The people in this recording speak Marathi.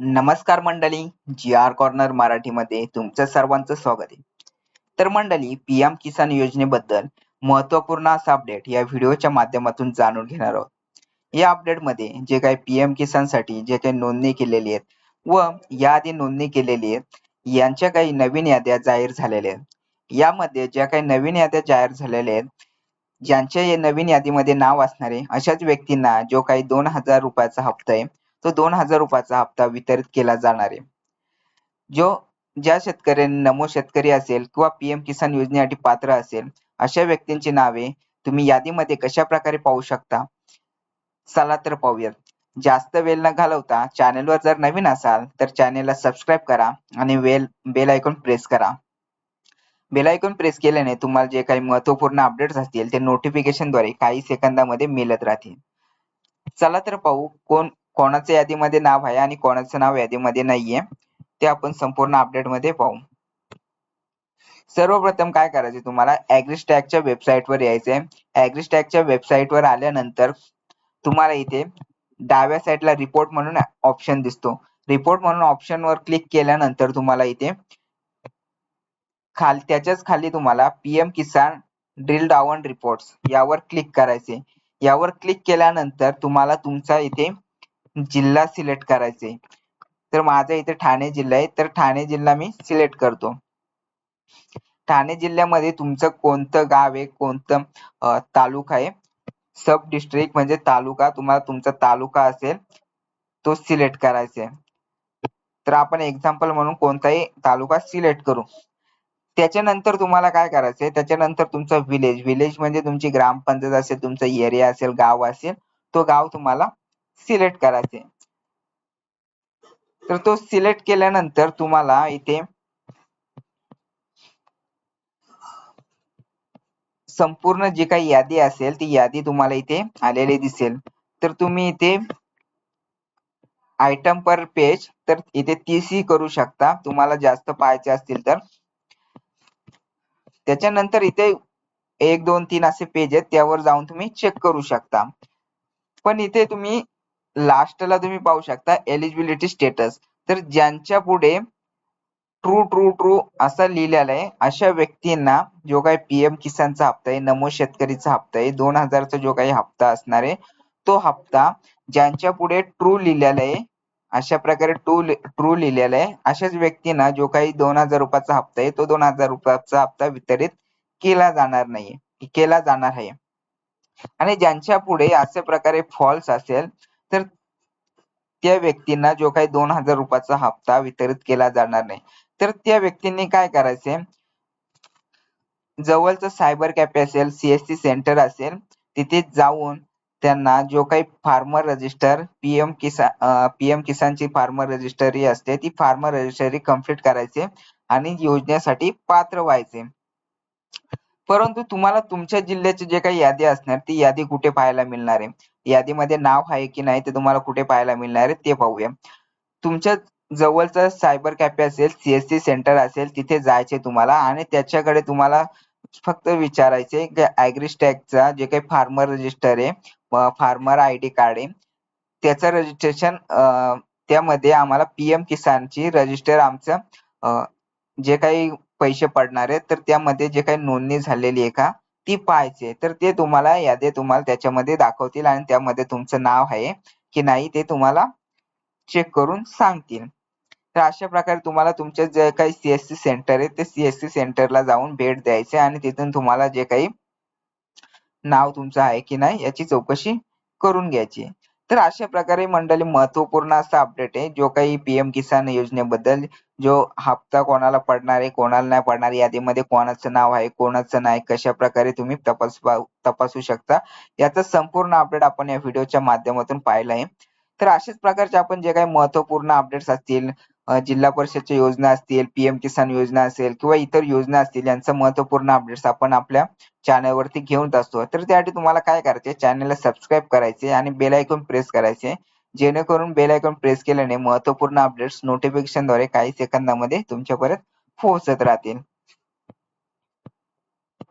नमस्कार मंडळी जी आर कॉर्नर मराठीमध्ये तुमचं सर्वांचं स्वागत आहे. तर मंडळी पीएम किसान योजनेबद्दल महत्त्वपूर्ण असा अपडेट या व्हिडिओच्या माध्यमातून जाणून घेणार आहोत. या अपडेटमध्ये जे काही पीएम किसानसाठी जे काही नोंदणी केलेली आहेत व याआधी नोंदणी केलेली आहेत यांच्या काही नवीन याद्या जाहीर झालेल्या आहेत. यामध्ये ज्या काही नवीन याद्या जाहीर झालेल्या आहेत ज्यांच्या या नवीन यादीमध्ये नाव असणारे अशाच व्यक्तींना जो काही दोन हजार रुपयाचा हप्ता आहे तो दोन हजार रुपयाचा हप्ता वितरित केला जाणार आहे. जो ज्या शेतकऱ्यांनी नमो शेतकरी असेल किंवा पीएम किसान योजनेसाठी पात्र असेल अशा व्यक्तींची नावे तुम्ही यादीमध्ये कशा प्रकारे पाहू शकता? चला तर पाहूयात. जास्त वेळ न घालवता चॅनेलवर जर नवीन असाल तर चॅनेलला सबस्क्राईब करा आणि वेल बेल आयकॉन प्रेस करा. बेल आयकॉन प्रेस केल्याने तुम्हाला जे काही महत्त्वपूर्ण अपडेट्स असतील ते नोटिफिकेशनद्वारे काही सेकंदामध्ये मिळत राहतील. चला तर पाहू कोण कोणाचं यादीमध्ये नाव आहे आणि कोणाचं नाव यादीमध्ये नाहीये ते आपण संपूर्ण अपडेटमध्ये पाहू. सर्वप्रथम काय करायचे तुम्हाला? ऍग्रिस्टॅकच्या वेबसाईटवर यायचे यायचंय. वेबसाईटवर आल्यानंतर तुम्हाला इथे डाव्या साईडला रिपोर्ट म्हणून ऑप्शन दिसतो. रिपोर्ट म्हणून ऑप्शनवर क्लिक केल्यानंतर तुम्हाला इथे खाल त्याच्याच खाली तुम्हाला PM Kisan drill down reports यावर क्लिक करायचे यावर क्लिक केल्यानंतर तुम्हाला तुमचा इथे जिल्हा सिलेक्ट करायचे. तर माझा इथे ठाणे जिल्हा आहे. तर ठाणे जिल्हा मी सिलेक्ट करतो. ठाणे जिल्ह्यामध्ये तुमचं कोणतं गाव आहे? कोणतं तालुका आहे? सब डिस्ट्रिक्ट म्हणजे तालुका. तुम्हाला तुमचा तालुका असेल तो सिलेक्ट करायचा आहे. तर आपण एक्झाम्पल म्हणून कोणताही तालुका सिलेक्ट करू. त्याच्यानंतर तुम्हाला काय करायचंय? त्याच्यानंतर तुमचं विलेज विलेज म्हणजे तुमची ग्रामपंचायत असेल तुमचा एरिया असेल गाव असेल तो गाव तुम्हाला सिलेक्ट करायचे. तर तो सिलेक्ट केल्यानंतर तुम्हाला इथे संपूर्ण जी काही यादी असेल ती यादी तुम्हाला इथे आलेली दिसेल. तर तुम्ही इथे आयटम पर पेज तर इथे तीसही करू शकता. तुम्हाला जास्त पाहायचे असतील तर. त्याच्यानंतर इथे एक दोन तीन असे पेज आहेत त्यावर जाऊन तुम्ही चेक करू शकता. पण इथे तुम्ही लास्टला तुम्ही पाहू शकता एलिजिबिलिटी स्टेटस तर ज्यांच्या पुढे ट्रू ट्रू ट्रू असं लिहिलेलं आहे अशा व्यक्तींना जो काही पीएम किसानचा हप्ता आहे नमो शेतकरीचा हप्ता आहे दोन हजारचा जो काही हप्ता असणार आहे तो हप्ता ज्यांच्या पुढे ट्रू लिहिलेला आहे अशा प्रकारे ट्रू ट्रू लिहिलेला आहे अशाच व्यक्तींना जो काही दोन हजार रुपयाचा हप्ता आहे तो दोन हजार रुपयाचा हप्ता वितरित केला जाणार नाही केला जाणार आहे. आणि ज्यांच्या पुढे अशा प्रकारे फॉल्स असेल त्या व्यक्तींना जो काही दोन हजार रुपयाचा हप्ता वितरित केला जाणार नाही. तर त्या व्यक्तींनी काय करायचे? जवळचं सायबर कॅफे असेल सीएससी सेंटर असेल तिथे जाऊन त्यांना जो काही farmer register PM Kisan PM किसानची farmer registry असते ती फार्मर रजिस्टरी कंप्लीट करायचे आणि योजनेसाठी पात्र व्हायचे. परंतु तुम्हाला तुमच्या जिल्ह्याची जे काही यादी असणार ती यादी कुठे पाहायला मिळणार आहे? यादीमध्ये नाव आहे की नाही ते तुम्हाला कुठे पाहायला मिळणार आहे ते पाहूया. तुमच्या जवळचं सायबर कॅफे असेल सीएससी सेंटर असेल तिथे जायचे तुम्हाला आणि त्याच्याकडे तुम्हाला फक्त विचारायचे की ऍग्रिस्टॅकचा जे काही फार्मर रजिस्टर आहे फार्मर आय डी कार्ड आहे त्याचं रजिस्ट्रेशन त्यामध्ये आम्हाला पीएम किसानची रजिस्टर आमचं जे काही पैसे पडणार आहेत तर त्यामध्ये जे काही नोंदणी झालेली आहे का ती पाहायची तर ते तुम्हाला यादी तुम्हाला त्याच्यामध्ये दाखवतील आणि त्यामध्ये तुमचं नाव आहे की नाही ते तुम्हाला चेक करून सांगतील. तर अशा प्रकारे तुम्हाला तुमचे जे काही सीएससी सेंटर आहे ते सीएससी सेंटरला जाऊन भेट द्यायचे आणि तिथून तुम्हाला जे काही नाव तुमचं आहे की नाही याची चौकशी करून घ्यायची तर अशा प्रकारे मंडळी महत्त्वपूर्ण असा अपडेट आहे. जो काही पीएम किसान योजनेबद्दल जो हप्ता कोणाला पडणार आहे कोणाला नाही पडणार यादीमध्ये कोणाचं नाव आहे कोणाचं नाही कशा प्रकारे तुम्ही तपास तपासू शकता याचा संपूर्ण अपडेट आपण या व्हिडिओच्या माध्यमातून पाहिलं आहे. तर अशाच प्रकारचे आपण जे काही महत्त्वपूर्ण अपडेट्स असतील जिल्हा परिषदच्या योजना असतील पीएम किसान योजना असेल किंवा इतर योजना असतील यांचं महत्त्वपूर्ण अपडेट्स आपण आपल्या चॅनलवरती घेऊन असतो. तर त्यासाठी तुम्हाला काय करायचे चॅनलला सबस्क्राईब करायचे आणि बेल आयकॉन प्रेस करायचे. जेणेकरून बेल आयकॉन प्रेस केल्याने महत्त्वपूर्ण अपडेट्स नोटिफिकेशनद्वारे काही सेकंदामध्ये तुमच्यापर्यंत पोहोचत राहतील.